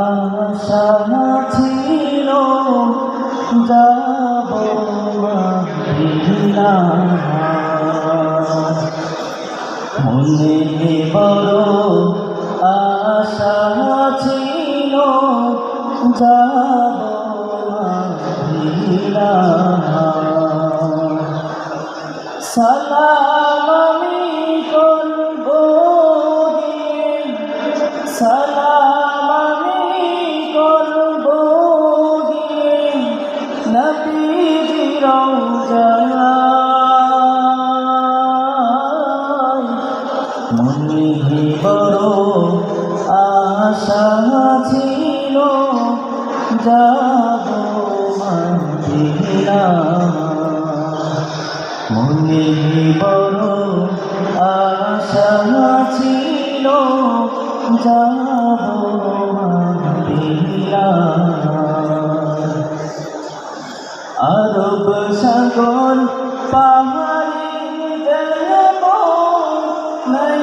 আশা ছিল যাব মনে বড় আশা ছিল যাব সালাম বড় আশা ছিল যাব মদিনা মনে বড় আশা ছিল যাব মদিনা আরব সাগর পাহাড়ি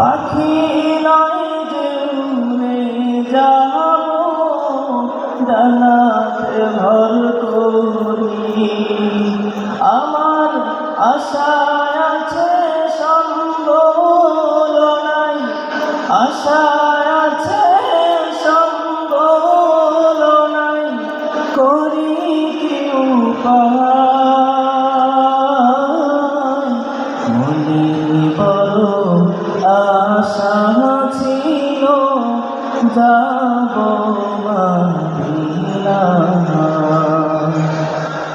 পাখি নয় যে উড়ে যাব, ডানাতে ভর করি। আমার আশা আছে সম্বল নাই আশা আছে সম্বল নাই করি কি উপায়? যাব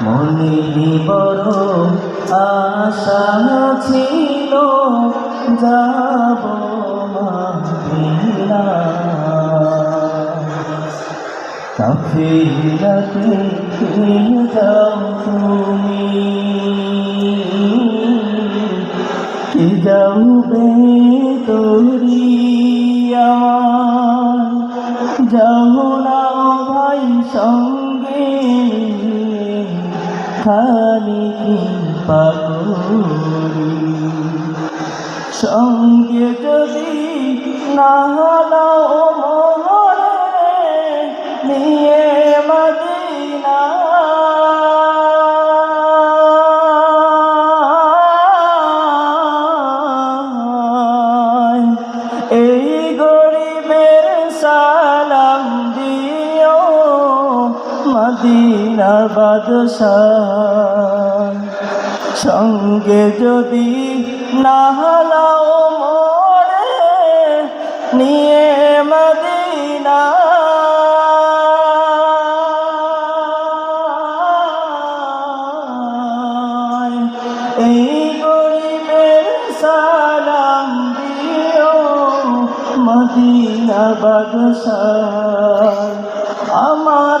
মনে বড় আশা ছিল যাব মদিনা। যাও তুমি। কে যাবে তোরি যাও না ভাই সঙ্গে। খালি পাগরি সঙ্গে যদি না হলাও মদিনা বাদশাহ। সঙ্গে যদি না হলাও মোরে নিয়ে মদিনা। এই মদিনা বাদশাহ। আমার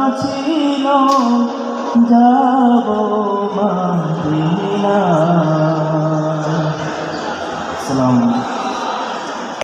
যাব মদিনা আলাইকুম।